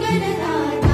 Mangala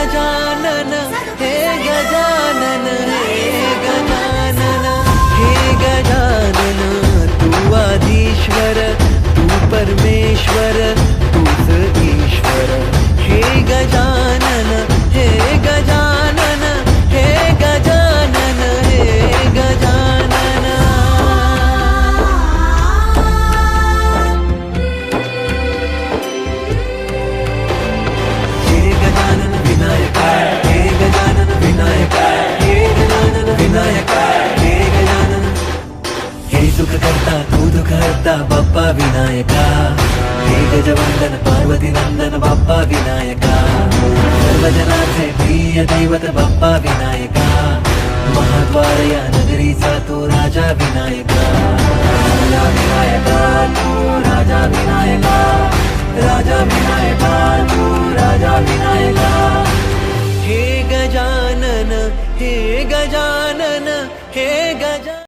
हे गजानन हे गजानन हे गजानन हे गजानन तू आधीश्वर तू बाप्पा विनायका हे गजवंदन पार्वती नंदन बाप्पा विनायका सर्वजनाचे प्रिय दैवत बाप्पा विनायका तो राजा विनायका विनायका तो राजा विनायका हे गजानन हे गजानन